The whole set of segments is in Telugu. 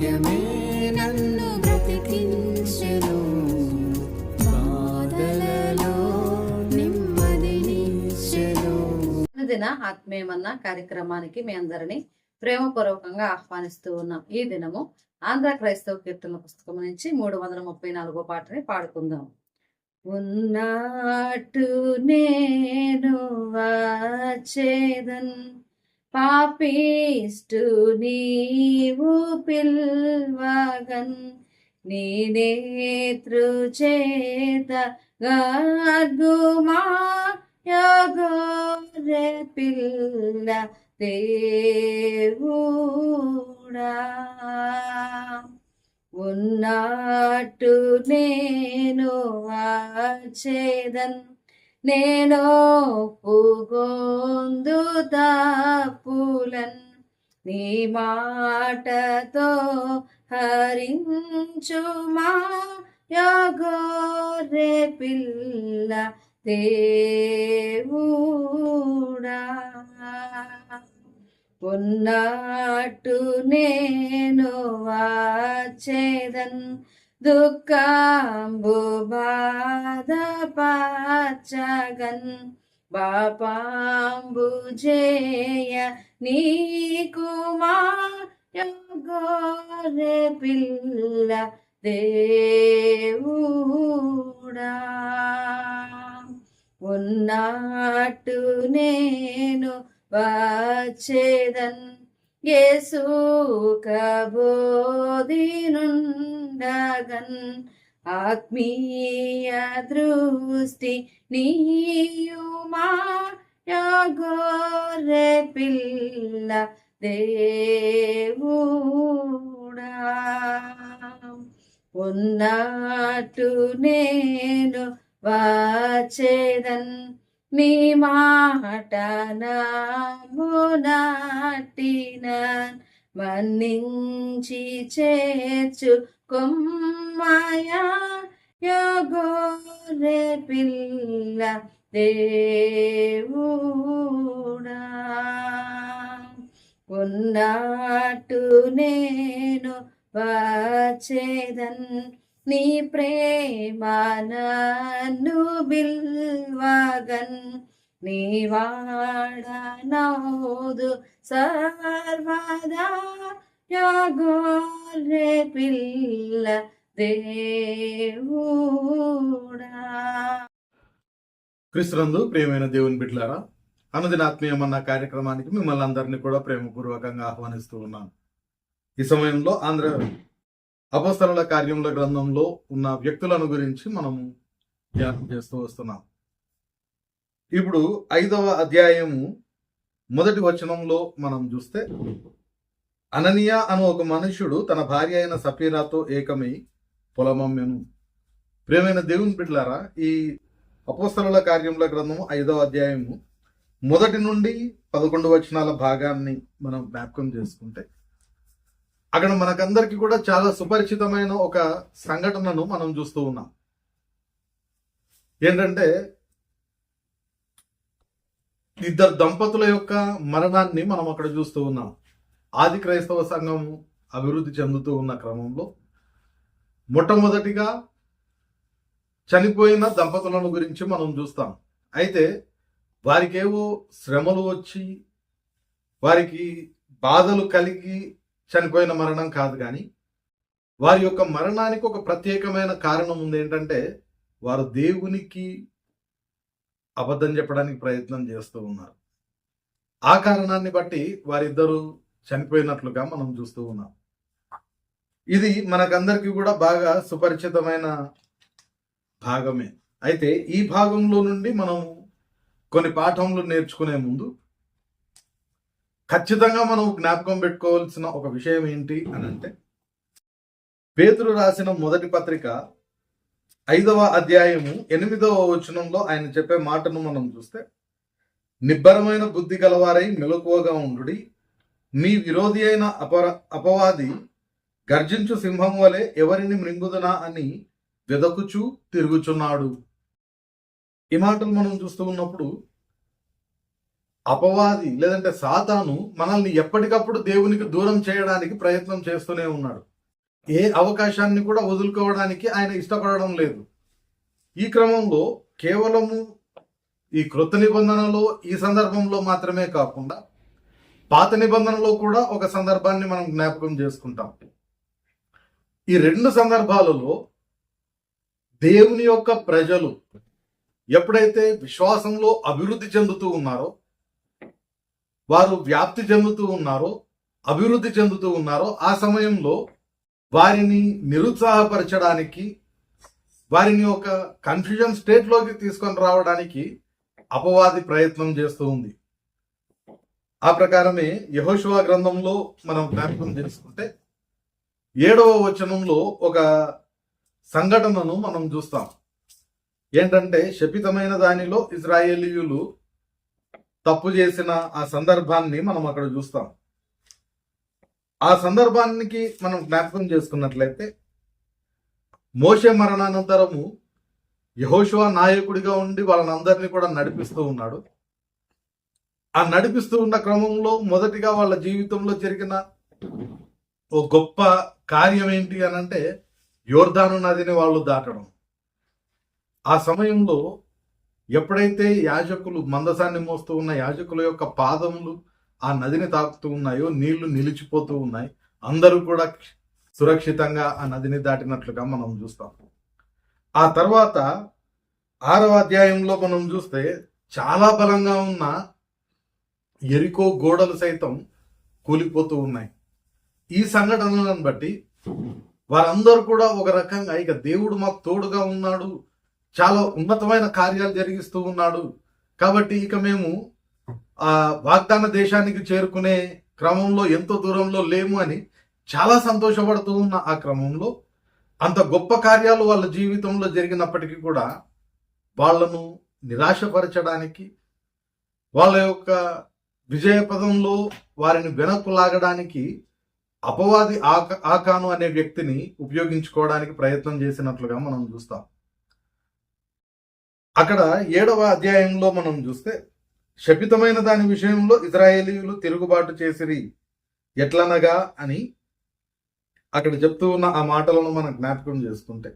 వాక్యమే నన్ను బ్రతికించెను. దిన ఆత్మీయమన్న కార్యక్రమానికి మీ అందరినీ ప్రేమపూర్వకంగా ఆహ్వానిస్తూ ఉన్నాం. ఈ దినము ఆంధ్ర క్రైస్తవ కీర్తన పుస్తకం నుంచి మూడు వందల ముప్పై నాలుగో పాటని పాడుకుందాం. ఉన్నాటు నేను వాచేదన్ పాపిష్టు నీవు పిల్వగన్ నీ నేతృ చేత గర్గుమా యోగోరే పిల్ల దేవుడా. ఉన్నట్టు నేను వచ్చేదన్ నేను పుగొందు తప్పులన్ నీ మాటతో హరించుమా యోగోరే పిల్ల దేవుడా. ఉన్నట్టు నేను వాచేదన్. దుఃఖంబు బాధ పాచగన్ బాపాంబు జేయ నీ యోగోరే పిల్ల దేవుడా. ఉన్నట్టు నేను వచ్చేదన్ యేసు కబోధినుండగన్ ఆత్మీయ దృష్టి నీయుమా యాగోరే పిల్ల దేవుడా ఉన్నట్టు నేను వచ్చేదన్ నీ మాట నాటినన్ మన్నించి చేర్చు కొమ్మయా యోగోరే పిల్ల దేవుడా. ఉన్నట్టు నేను వచ్చేదన్ నీ ప్రేమ నన్ను బిల్వగన్ నీ సర్వదా యాగోరే పిల్ల దేవుడా. క్రిస్తునందు ప్రియమైన దేవుని బిడ్లారా అనుదిన ఆత్మీయమన్న కార్యక్రమానికి మిమ్మల్ని అందరినీ కూడా ప్రేమపూర్వకంగా ఆహ్వానిస్తూ ఉన్నాను. ఈ సమయంలో ఆంధ్ర అపస్తరుల కార్యముల గ్రంథంలో ఉన్న వ్యక్తులను గురించి మనము ధ్యానం చేస్తూ వస్తున్నాం. ఇప్పుడు ఐదవ అధ్యాయము మొదటి వచనంలో మనం చూస్తే అననీయ అను ఒక మనుష్యుడు తన భార్య అయిన సఫీరాతో ఏకమై పొలమమ్మెను. ప్రియమైన దేవుని బిడ్డలారా ఈ అపోస్తల కార్యముల గ్రంథము ఐదవ అధ్యాయము మొదటి నుండి పదకొండు వచనాల భాగాన్ని మనం జ్ఞాపకం చేసుకుంటే అక్కడ మనకందరికీ కూడా చాలా సుపరిచితమైన ఒక సంఘటనను మనం చూస్తూ ఉన్నాం. ఏంటంటే ఇద్దరు దంపతుల యొక్క మరణాన్ని మనం అక్కడ చూస్తూ ఉన్నాం. ఆది క్రైస్తవ సంఘం అభివృద్ధి చెందుతూ ఉన్న క్రమంలో మొట్టమొదటిగా చనిపోయిన దంపతులను గురించి మనం చూస్తాం. అయితే వారికేవో శ్రమలు వచ్చి వారికి బాధలు కలిగి చనిపోయిన మరణం కాదు కానీ వారి యొక్క మరణానికి ఒక ప్రత్యేకమైన కారణం ఉంది ఏంటంటే వారు దేవునికి అబద్ధం చెప్పడానికి ప్రయత్నం చేస్తూ ఉన్నారు. ఆ కారణాన్ని బట్టి వారిద్దరూ చనిపోయినట్లుగా మనం చూస్తూ ఉన్నాం. ఇది మనకందరికీ కూడా బాగా సుపరిచితమైన భాగమే. అయితే ఈ భాగంలో నుండి మనం కొన్ని పాఠములు నేర్చుకునే ముందు ఖచ్చితంగా మనం జ్ఞాపకం పెట్టుకోవాల్సిన ఒక విషయం ఏంటి అని అంటే పేతురు రాసిన మొదటి పత్రిక ఐదవ అధ్యాయము ఎనిమిదవ వచనంలో ఆయన చెప్పే మాటను మనం చూస్తే నిబ్బరమైన బుద్ధి గలవారై మెలకువగా ఉండుడి మీ విరోధి అయిన అపర అపవాది గర్జించు సింహం వలె ఎవరిని మృంగుదునా అని వెదకుచూ తిరుగుచున్నాడు. ఈ మాటలు మనం చూస్తూ ఉన్నప్పుడు అపవాది లేదంటే సాతాను మనల్ని ఎప్పటికప్పుడు దేవునికి దూరం చేయడానికి ప్రయత్నం చేస్తూనే ఉన్నాడు. ఏ అవకాశాన్ని కూడా వదులుకోవడానికి ఆయన ఇష్టపడడం లేదు. ఈ క్రమంలో కేవలము ఈ క్రొత్త నిబంధనలో ఈ సందర్భంలో మాత్రమే కాకుండా పాత నిబంధనలో కూడా ఒక సందర్భాన్ని మనం జ్ఞాపకం చేసుకుంటాం. ఈ రెండు సందర్భాలలో దేవుని యొక్క ప్రజలు ఎప్పుడైతే విశ్వాసంలో అభివృద్ధి చెందుతూ ఉన్నారో వారు వ్యాప్తి చెందుతూ ఉన్నారో అభివృద్ధి చెందుతూ ఉన్నారో ఆ సమయంలో వారిని నిరుత్సాహపరచడానికి వారిని ఒక కన్ఫ్యూజన్ స్టేట్లోకి తీసుకొని రావడానికి అపవాది ప్రయత్నం చేస్తూ ఉంది. ఆ ప్రకారమే యహోశివ గ్రంథంలో మనం జ్ఞాపకం చేసుకుంటే ఏడవ వచనంలో ఒక సంఘటనను మనం చూస్తాం. ఏంటంటే శపితమైన దానిలో ఇజ్రాయేలీయులు తప్పు చేసిన ఆ సందర్భాన్ని మనం అక్కడ చూస్తాం. ఆ సందర్భానికి మనం జ్ఞాపకం చేసుకున్నట్లయితే మోషే మరణానంతరము యహోశివ నాయకుడిగా ఉండి వాళ్ళని అందరినీ కూడా నడిపిస్తూ ఉన్నాడు. ఆ నడిపిస్తూ ఉన్న క్రమంలో మొదటిగా వాళ్ళ జీవితంలో జరిగిన ఓ గొప్ప కార్యం ఏంటి అని అంటే యోర్ధాను నదిని వాళ్ళు దాటడం. ఆ సమయంలో ఎప్పుడైతే యాజకులు మందసాన్ని మోస్తూ ఉన్న యాజకుల యొక్క పాదములు ఆ నదిని తాకుతూ ఉన్నాయో నీళ్ళు నిలిచిపోతూ ఉన్నాయి అందరూ కూడా సురక్షితంగా ఆ నదిని దాటినట్లుగా మనం చూస్తాం. ఆ తర్వాత ఆరవ అధ్యాయంలో మనం చూస్తే చాలా బలంగా ఉన్న ఎరికో గోడలు సైతం కూలిపోతూ ఉన్నాయి. ఈ సంఘటనలను బట్టి వారందరూ కూడా ఒక రకంగా ఇక దేవుడు మాకు తోడుగా ఉన్నాడు చాలా ఉన్నతమైన కార్యాలు జరిగిస్తూ ఉన్నాడు. కాబట్టి ఇక మేము ఆ వాగ్దాన దేశానికి చేరుకునే క్రమంలో ఎంతో దూరంలో లేము అని చాలా సంతోషపడుతూ ఉన్న ఆ క్రమంలో అంత గొప్ప కార్యాలు వాళ్ళ జీవితంలో జరిగినప్పటికీ కూడా వాళ్ళను నిరాశపరచడానికి వాళ్ళ యొక్క విజయపదంలో వారిని వెనక్కు లాగడానికి అపవాది ఆక ఆకాను అనే వ్యక్తిని ఉపయోగించుకోవడానికి ప్రయత్నం చేసినట్లుగా మనం చూస్తాం. అక్కడ ఏడవ అధ్యాయంలో మనం చూస్తే శపితమైన దాని విషయంలో ఇజ్రాయేలీయులు తిరుగుబాటు చేసిరి. ఎట్లనగా అని అక్కడ చెప్తూ ఉన్న ఆ మాటలను మనం జ్ఞాపకం చేసుకుంటే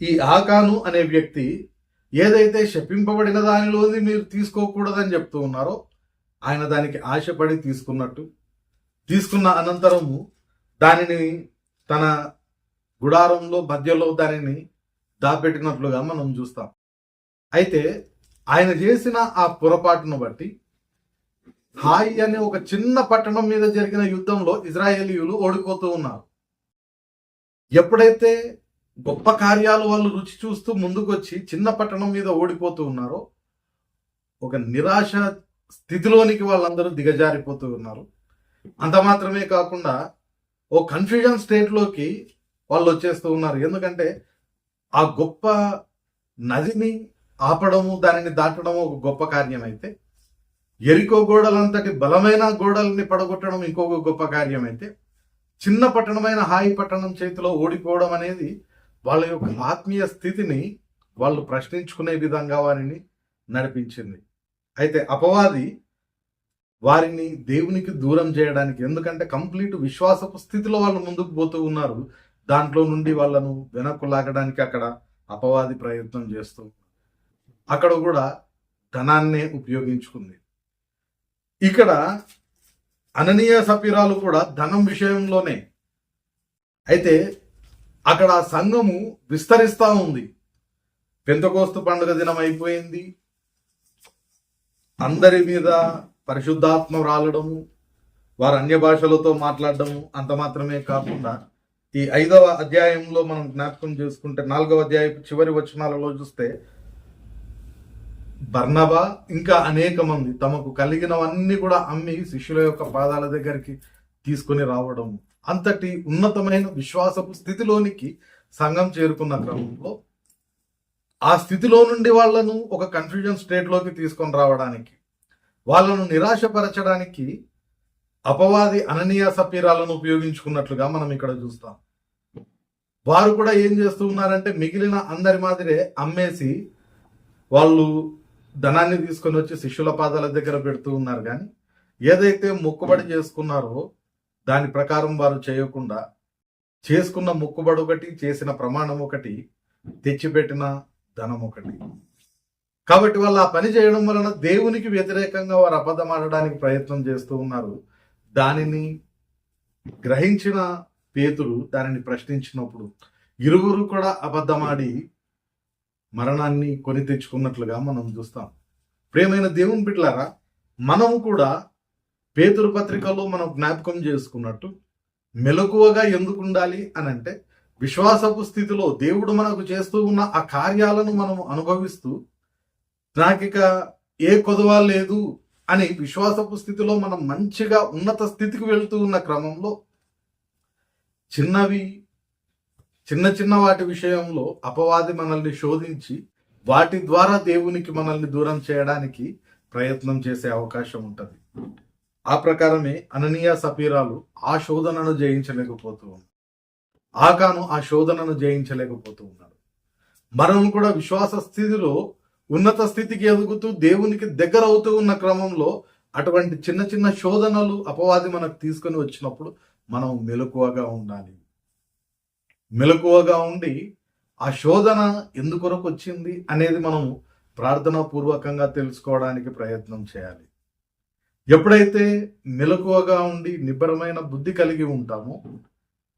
ఈ ఆకాను అనే వ్యక్తి ఏదైతే శపింపబడిన దానిలోది మీరు తీసుకోకూడదని చెప్తూ ఉన్నారో ఆయన దానికి ఆశపడి తీసుకున్నట్టు తీసుకున్న అనంతరము దానిని తన గుడారంలో మధ్యలో దానిని దాపెట్టినట్లుగా మనం చూస్తాం. అయితే ఆయన చేసిన ఆ పొరపాటును బట్టి హాయి అనే ఒక చిన్న పట్టణం మీద జరిగిన యుద్ధంలో ఇజ్రాయేలీయులు ఓడిపోతూ ఉన్నారు. ఎప్పుడైతే గొప్ప కార్యాలు వాళ్ళు రుచి చూస్తూ ముందుకొచ్చి చిన్న పట్టణం మీద ఓడిపోతూ ఉన్నారో ఒక నిరాశ స్థితిలోనికి వాళ్ళందరూ దిగజారిపోతూ ఉన్నారు. అంత మాత్రమే కాకుండా ఓ కన్ఫ్యూజన్ స్టేట్లోకి వాళ్ళు వచ్చేస్తూ ఉన్నారు. ఎందుకంటే ఆ గొప్ప నదిని ఆపడము దానిని దాటడము ఒక గొప్ప కార్యం అయితే ఎరికో గోడలంతటి బలమైన గోడల్ని పడగొట్టడం ఇంకొక గొప్ప కార్యం అయితే చిన్న పట్టణమైన హాయి పట్టణం చేతిలో ఓడిపోవడం అనేది వాళ్ళ యొక్క ఆత్మీయ స్థితిని వాళ్ళు ప్రశ్నించుకునే విధంగా వారిని నడిపించింది. అయితే అపవాది వారిని దేవునికి దూరం చేయడానికి ఎందుకంటే కంప్లీట్ విశ్వాసపు స్థితిలో వాళ్ళు ముందుకు పోతూ ఉన్నారు. దాంట్లో నుండి వాళ్ళను వెనక్కు లాగడానికి అక్కడ అపవాది ప్రయత్నం చేస్తూ అక్కడ కూడా ధనాన్నే ఉపయోగించుకుంది. ఇక్కడ అననీయ సపీరాలు కూడా ధనం విషయంలోనే. అయితే అక్కడ ఆ సంఘము విస్తరిస్తా ఉంది. పెంతకోస్తు పండుగ దినం అయిపోయింది. అందరి మీద పరిశుద్ధాత్మ రాలడము వారు అన్య భాషలతో మాట్లాడడము అంత మాత్రమే కాకుండా ఈ ఐదవ అధ్యాయంలో మనం జ్ఞాపకం చేసుకుంటే నాలుగవ అధ్యాయపు చివరి వచనాలలో చూస్తే బర్ణబ ఇంకా అనేక మంది తమకు కలిగినవన్నీ కూడా అమ్మి శిష్యుల యొక్క పాదాల దగ్గరికి తీసుకొని రావడం అంతటి ఉన్నతమైన విశ్వాసపు స్థితిలోనికి సంఘం చేరుకున్న క్రమంలో ఆ స్థితిలో నుండి వాళ్ళను ఒక కన్ఫ్యూజన్ స్టేట్లోకి తీసుకొని రావడానికి వాళ్ళను నిరాశపరచడానికి అపవాది అననీయ సపీరాలను ఉపయోగించుకున్నట్లుగా మనం ఇక్కడ చూస్తాం. వారు కూడా ఏం చేస్తూ ఉన్నారంటే మిగిలిన అందరి మాదిరే అమ్మేసి వాళ్ళు ధనాన్ని తీసుకొని వచ్చి శిష్యుల పాదాల దగ్గర పెడుతూ ఉన్నారు కానీ ఏదైతే మొక్కుబడి చేసుకున్నారో దాని ప్రకారం వారు చేయకుండా చేసుకున్న మొక్కుబడి ఒకటి చేసిన ప్రమాణం ఒకటి తెచ్చిపెట్టిన ధనం ఒకటి. కాబట్టి వాళ్ళు ఆ పని చేయడం వలన దేవునికి వ్యతిరేకంగా వారు అబద్ధమాడడానికి ప్రయత్నం చేస్తూ ఉన్నారు. దానిని గ్రహించిన పేతురు దానిని ప్రశ్నించినప్పుడు ఇరువురు కూడా అబద్ధమాడి మరణాన్ని కొని తెచ్చుకున్నట్లుగా మనం చూస్తాం. ప్రేమైన దేవుని బిడ్డలారా మనం కూడా పేతురు పత్రికలో మనం జ్ఞాపకం చేసుకున్నట్టు మెలకువగా ఎందుకు ఉండాలి అని అంటే విశ్వాసపు స్థితిలో దేవుడు మనకు చేస్తూ ఉన్న ఆ కార్యాలను మనం అనుభవిస్తూ నాకిక ఏ కొదవ లేదు అని విశ్వాసపు స్థితిలో మనం మంచిగా ఉన్నత స్థితికి వెళ్తూ ఉన్న క్రమంలో చిన్నవి చిన్న చిన్న వాటి విషయంలో అపవాది మనల్ని శోధించి వాటి ద్వారా దేవునికి మనల్ని దూరం చేయడానికి ప్రయత్నం చేసే అవకాశం ఉంటుంది. ఆ ప్రకారమే అననీయ సపీరాలు ఆ శోధనను జయించలేకపోతూ ఉన్నారు. ఆకాను ఆ శోధనను జయించలేకపోతూ ఉన్నాడు మనం కూడా విశ్వాస స్థితిలో ఉన్నత స్థితికి ఎదుగుతూ దేవునికి దగ్గర అవుతూ ఉన్న క్రమంలో అటువంటి చిన్న చిన్న శోధనలు అపవాది మనకు తీసుకొని వచ్చినప్పుడు మనం మెలకువగా ఉండాలి. మెలకువగా ఉండి ఆ శోధన ఎందుకొరకు వచ్చింది అనేది మనం ప్రార్థనాపూర్వకంగా తెలుసుకోవడానికి ప్రయత్నం చేయాలి. ఎప్పుడైతే మెలకువగా ఉండి నిబ్బరమైన బుద్ధి కలిగి ఉంటామో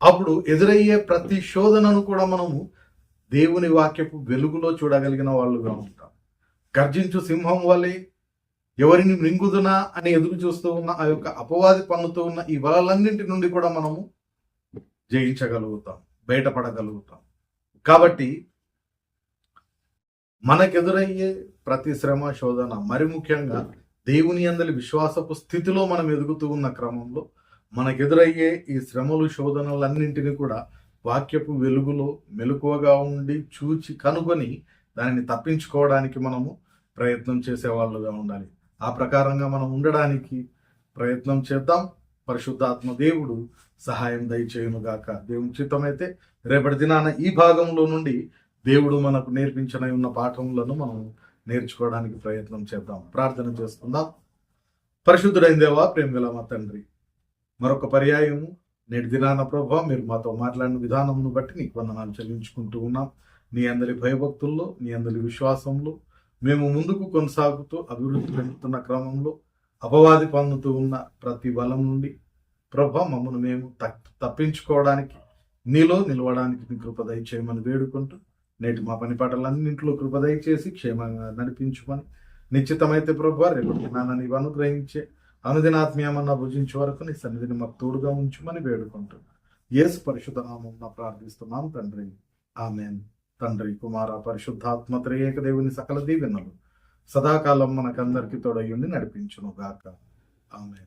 అప్పుడు ఎదురయ్యే ప్రతి శోధనను కూడా మనము దేవుని వాక్యపు వెలుగులో చూడగలిగిన వాళ్ళుగా ఉంటాం. గర్జించు సింహం వలె ఎవరిని మృంగుదునా అని ఎదురు చూస్తూ ఉన్న ఆ యొక్క అపవాది పన్నుతూ ఉన్న ఈ వలలన్నింటి నుండి కూడా మనము జయించగలుగుతాం. బయటపడగలుగుతాం. కాబట్టి మనకెదురయ్యే ప్రతి శ్రమ శోధన మరి ముఖ్యంగా దేవుని అందరి విశ్వాసపు స్థితిలో మనం ఎదుగుతూ ఉన్న క్రమంలో మనకెదురయ్యే ఈ శ్రమలు శోధనలన్నింటినీ కూడా వాక్యపు వెలుగులో మెలకువగా ఉండి చూచి కనుగొని దానిని తప్పించుకోవడానికి మనము ప్రయత్నం చేసే వాళ్ళుగా ఉండాలి. ఆ ప్రకారంగా మనం ఉండడానికి ప్రయత్నం చేద్దాం. పరిశుద్ధాత్మ దేవుడు సహాయం దయచేయునుగాక. దేవుని చిత్తమైతే రేపటి దినాన ఈ భాగంలో నుండి దేవుడు మనకు నేర్పించిన ఉన్న పాఠములను మనం నేర్చుకోవడానికి ప్రయత్నం చేద్దాం. ప్రార్థన చేసుకుందాం. పరిశుద్ధుడైన దేవా ప్రేమగల మా తండ్రి మరొక పర్యాయము నేటి దినాన ప్రభావ మీరు మాతో మాట్లాడిన విధానంను బట్టి నీకు వందనాలు చెల్లించుకుంటూ ఉన్నాం. నీ అందరి భయభక్తుల్లో నీ అందరి విశ్వాసంలో మేము ముందుకు కొనసాగుతూ అభివృద్ధి చెందుతున్న క్రమంలో అపవాది పన్నుతూ ఉన్న ప్రతి బలం నుండి ప్రభ మమ్మను మేము తప్పించుకోవడానికి నీలో నిలవడానికి నీ కృప దయచేయమని వేడుకుంటూ నేటి మా పని పాటలన్నింటిలో కృప దయచేసి క్షేమంగా నడిపించుమని నిశ్చితమైతే ప్రభు రేపు జ్ఞానాన్ని అనుగ్రహించే అనుదినాత్మీయమన్న భుజించే వరకు నీ సన్నిధిని మాకు తోడుగా ఉంచుమని వేడుకుంటూ యేసు పరిశుద్ధ నామం ప్రార్థిస్తున్నాం తండ్రి. ఆమెన్. తండ్రి కుమార పరిశుద్ధాత్మ త్రియేక దేవుని సకల దీవెనలు సదాకాలం మనకందరికీ తోడయ్యుండి నడిపించును గాక ఆమె